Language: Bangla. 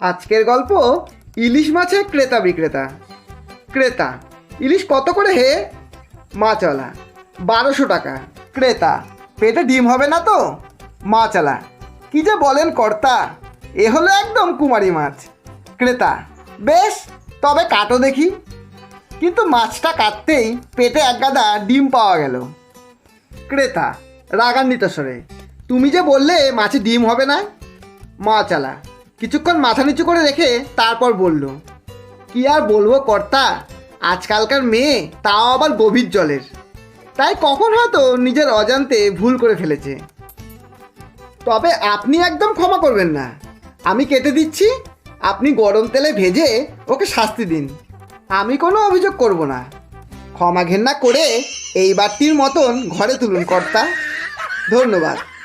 আজকের গল্প, ইলিশ মাছের ক্রেতা বিক্রেতা। ক্রেতা, ইলিশ কত করে হে? মাছওয়ালা, বারোশো টাকা। ক্রেতা, পেটে ডিম হবে না তো? মাছওয়ালা, কি যে বলেন কর্তা, এ হলো একদম কুমারী মাছ। ক্রেতা, বেশ, তবে কাটো দেখি। কিন্তু মাছটা কাটতেই পেটে এক গাদা ডিম পাওয়া গেল। ক্রেতা, রাগান্বিত স্বরে, তুমি যে বললে মাছে ডিম হবে না? মাছালা কিছুক্ষণ মাথা নিচু করে রেখে তারপর বলল, কি আর বলব কর্তা? আজকালকার মেয়ে, তাও আবার গভীর জলের। তাই কখন হয়তো নিজের অজান্তে ভুল করে ফেলেছে। তবে আপনি একদম ক্ষমা করবেন না। আমি কেটে দিচ্ছি, আপনি গরম তেলে ভেজে ওকে শাস্তি দিন। আমি কোনো অভিযোগ করব না। ক্ষমা ঘেন্না করে এইবারটির মতন ঘরে তুলুন কর্তা। ধন্যবাদ।